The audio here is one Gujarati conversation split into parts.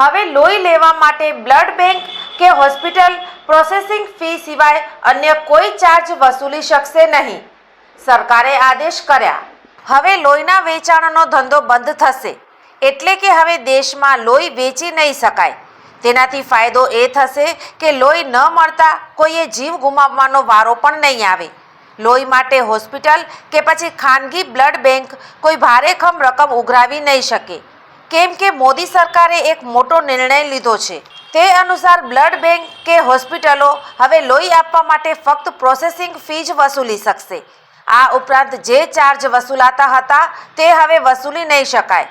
હવે લોહી લેવા માટે બ્લડ બેંક કે હોસ્પિટલ પ્રોસેસિંગ ફી સિવાય અન્ય કોઈ ચાર્જ વસૂલી શકશે નહીં. સરકારે આદેશ કર્યા. હવે લોહીના વેચાણનો ધંધો બંધ થશે. એટલે કે હવે દેશમાં લોહી વેચી નહીં શકાય. તેનાથી ફાયદો એ થશે કે લોહી ન મળતા કોઈએ જીવ ગુમાવવાનો વારો પણ નહીં આવે. લોહી માટે હોસ્પિટલ કે પછી ખાનગી બ્લડ બેંક કોઈ ભારેખમ રકમ ઉઘરાવી નહીં શકે. કેમ કે મોદી સરકારે એક મોટો નિર્ણય લીધો છે. તે અનુસાર બ્લડ બેંક કે હોસ્પિટલો હવે લોહી આપવા માટે ફક્ત પ્રોસેસિંગ ફી જ વસૂલી શકશે. આ ઉપરાંત જે ચાર્જ વસૂલાતા હતા તે હવે વસૂલી નહીં શકાય.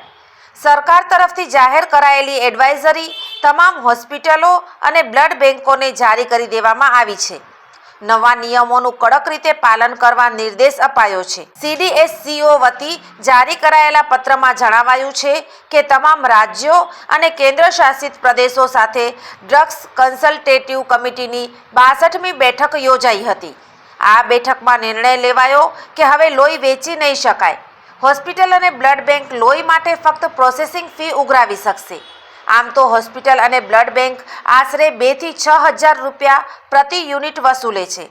સરકાર તરફથી જાહેર કરાયેલી એડવાઇઝરી તમામ હોસ્પિટલો અને બ્લડ બેંકોને જારી કરી દેવામાં આવી છે. નવા નિયમોનું કડક રીતે પાલન કરવા નિર્દેશ અપાયો છે. સીડીએસસીઓ વતી જારી કરાયેલા પત્રમાં જણાવાયું છે કે તમામ રાજ્યો અને કેન્દ્ર શાસિત પ્રદેશો સાથે ડ્રગ્સ કન્સલ્ટેટિવ કમિટીની બાસઠમી બેઠક યોજાઈ હતી. આ બેઠકમાં નિર્ણય લેવાયો કે હવે લોહી વેચી નહીં શકાય. હોસ્પિટલ અને બ્લડ બેંક લોહી માટે ફક્ત પ્રોસેસિંગ ફી ઉઘરાવી શકશે. આમ તો હોસ્પિટલ અને બ્લડ બેંક આશરે બેથી છ હજાર રૂપિયા પ્રતિ યુનિટ વસૂલે છે.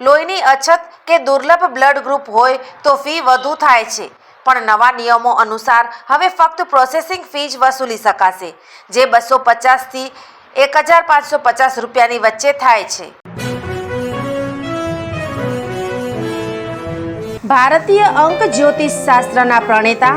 લોહીની અછત કે દુર્લભ બ્લડ ગ્રુપ હોય તો ફી વધુ થાય છે. પણ નવા નિયમો અનુસાર હવે ફક્ત પ્રોસેસિંગ ફી જ વસૂલી શકાશે, જે બસો પચાસથી એક હજાર પાંચસો પચાસ રૂપિયાની વચ્ચે થાય છે. ભારતીય અંક જ્યોતિષ શાસ્ત્રના પ્રણેતા